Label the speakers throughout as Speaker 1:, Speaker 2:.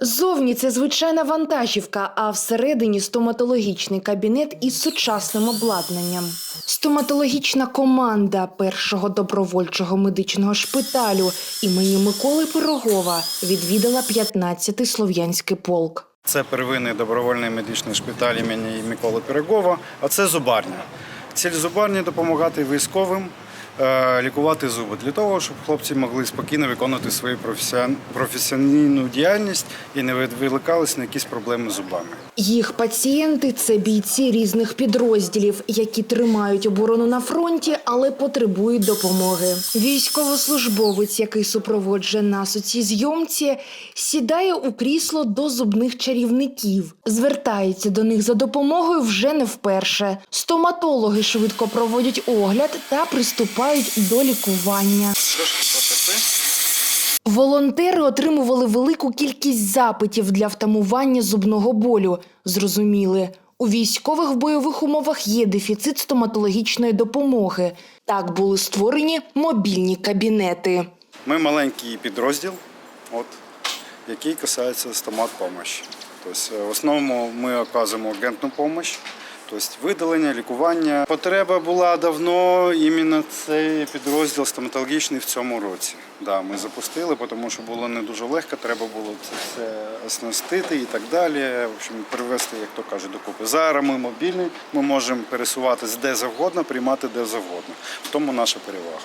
Speaker 1: Зовні це звичайна вантажівка, а всередині стоматологічний кабінет із сучасним обладнанням. Стоматологічна команда першого добровольчого медичного шпиталю імені Миколи Пирогова відвідала 15-й слов'янський полк.
Speaker 2: Це первинний добровольний медичний шпиталь імені Миколи Пирогова, а це зубарня. Ціль зубарні допомагати військовим лікувати зуби для того, щоб хлопці могли спокійно виконувати свою професійну діяльність і не викликались на якісь проблеми з зубами.
Speaker 1: Їх пацієнти це бійці різних підрозділів, які тримають оборону на фронті, але потребують допомоги. Військовослужбовець, який супроводжує нас у цій зйомці, сідає у крісло до зубних чарівників. Звертається до них за допомогою вже не вперше. Стоматологи швидко проводять огляд та приступають до лікування. Волонтери отримували велику кількість запитів для втамування зубного болю. Зрозуміли, у військових бойових умовах є дефіцит стоматологічної допомоги. Так були створені мобільні кабінети.
Speaker 2: Ми маленький підрозділ, от, який касається стомат. Тобто, е, в основному ми оказуємо агентну допомогу, тобто видалення, лікування. Потреба була давно, іменно цей підрозділ стоматологічний в цьому році. Да, ми запустили, тому що було не дуже легко, треба було це все оснастити і так далі. В общем, привести, як то кажуть, докупи. Зараз ми мобільні, ми можемо пересуватись де завгодно, приймати де завгодно. В тому наша перевага.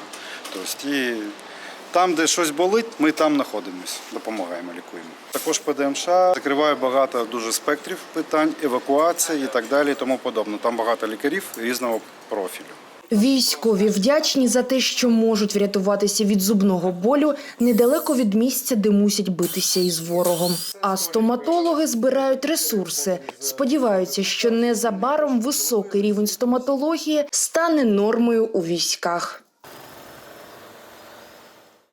Speaker 2: Тобто, і там, де щось болить, ми там знаходимося, допомагаємо, лікуємо. Також ПДМШ закриває багато дуже спектрів питань, евакуація і так далі, і тому подобне. Там багато лікарів різного профілю.
Speaker 1: Військові вдячні за те, що можуть врятуватися від зубного болю недалеко від місця, де мусять битися із ворогом. А стоматологи збирають ресурси. Сподіваються, що незабаром високий рівень стоматології стане нормою у військах.